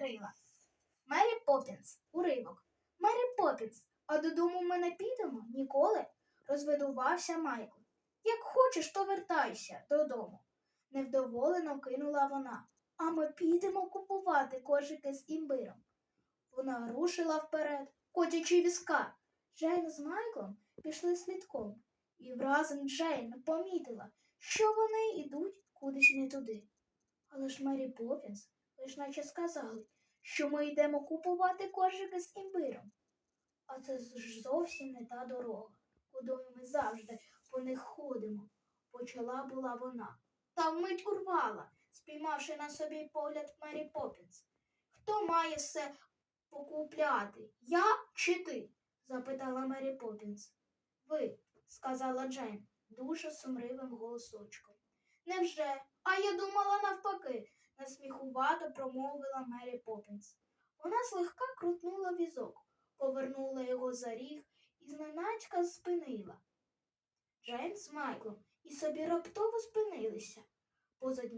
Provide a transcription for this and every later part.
відкрила. Мері Поппінс, уривок. Мері Поппінс, а додому ми не підемо ніколи, розвидувався Майкл. Як хочеш, то вертайся додому. Невдоволено кинула вона. А ми підемо купувати коржики з імбиром. Вона рушила вперед, котячи візка. Джейн з Майклом пішли слідком, і вразом Джейн помітила, що вони йдуть кудись не туди. Але ж Мері Поппінс лиш наче сказали, що ми йдемо купувати коржики з імбиром. А це ж зовсім не та дорога, кудою ми завжди по них ходимо. Почала була вона. Та вмить урвала, спіймавши на собі погляд Мері Поппінс. Хто має все покупляти? Я чи ти? запитала Мері Поппінс. Ви, сказала Джейн, дуже сумривим голосочком. Невже? А я думала навпаки, насміхувато промовила Мері Поппінс. Вона злегка крутнула візок, повернула його за ріг і зненацька спинила. Джейн з Майклом і собі раптово спинилися. Позад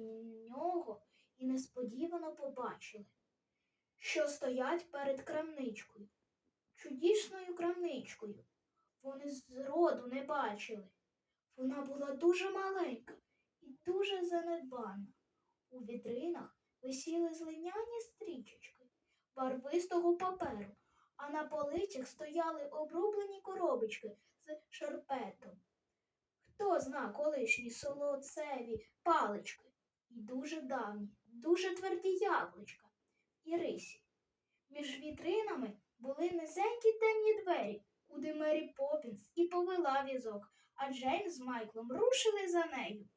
нього і несподівано побачили, що стоять перед крамничкою, чудісною крамничкою. Вони зроду не бачили. Вона була дуже маленька і дуже занедбана. У вітринах висіли злиняні стрічечки барвистого паперу, а на полицях стояли обрублені коробочки з шарпетом. Хто зна колишні солоцеві палички і дуже давні, дуже тверді яблучка і рисі. Між вітринами були низенькі темні двері, куди Мері Поппінс і повела візок, а Джейн з Майклом рушили за нею.